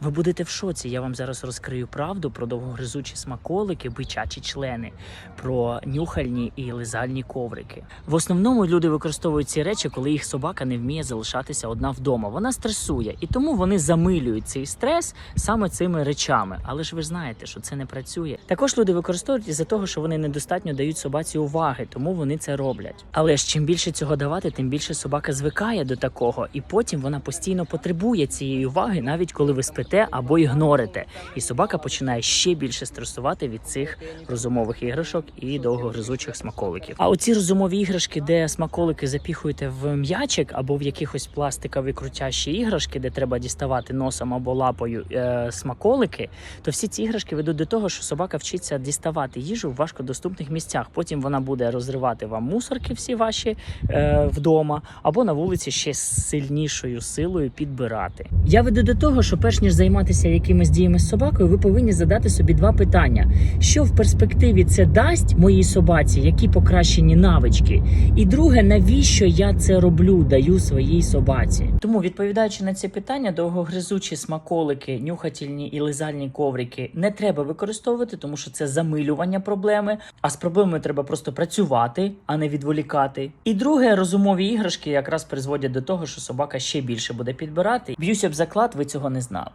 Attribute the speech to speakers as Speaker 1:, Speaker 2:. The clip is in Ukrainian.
Speaker 1: Ви будете в шоці. Я вам зараз розкрию правду про довгогризучі смаколики, бичачі члени, про нюхальні і лизальні коврики. В основному люди використовують ці речі, коли їх собака не вміє залишатися одна вдома. Вона стресує, і тому вони замилюють цей стрес саме цими речами. Але ж ви знаєте, що це не працює. Також люди використовують із-за того, що вони недостатньо дають собаці уваги, тому вони це роблять. Але ж чим більше цього давати, тим більше собака звикає до такого, і потім вона постійно потребує цієї уваги, навіть коли ви спите або ігнорите. І собака починає ще більше стресувати від цих розумових іграшок і довгогризучих смаколиків. А оці розумові іграшки, де смаколики запіхуєте в м'ячик або в якихось пластикові крутящі іграшки, де треба діставати носом або лапою е, смаколики, то всі ці іграшки ведуть до того, що собака вчиться діставати їжу в важкодоступних місцях. Потім вона буде розривати вам мусорки всі ваші е, вдома, або на вулиці ще з сильнішою силою підбирати. Я веду до того, що перш ніж займатися якимись діями з собакою, ви повинні задати собі два питання: що в перспективі це дасть моїй собаці, які покращені навички, і друге, навіщо я це роблю, даю своїй собаці. Тому, відповідаючи на ці питання, довгогризучі смаколики, нюхательні і лизальні коврики не треба використовувати, тому що це замилювання проблеми. А з проблемою треба просто працювати, а не відволікати. І друге, розумові іграшки якраз призводять до того, що собака ще більше буде підбирати. Б'юся об заклад, ви цього не знали.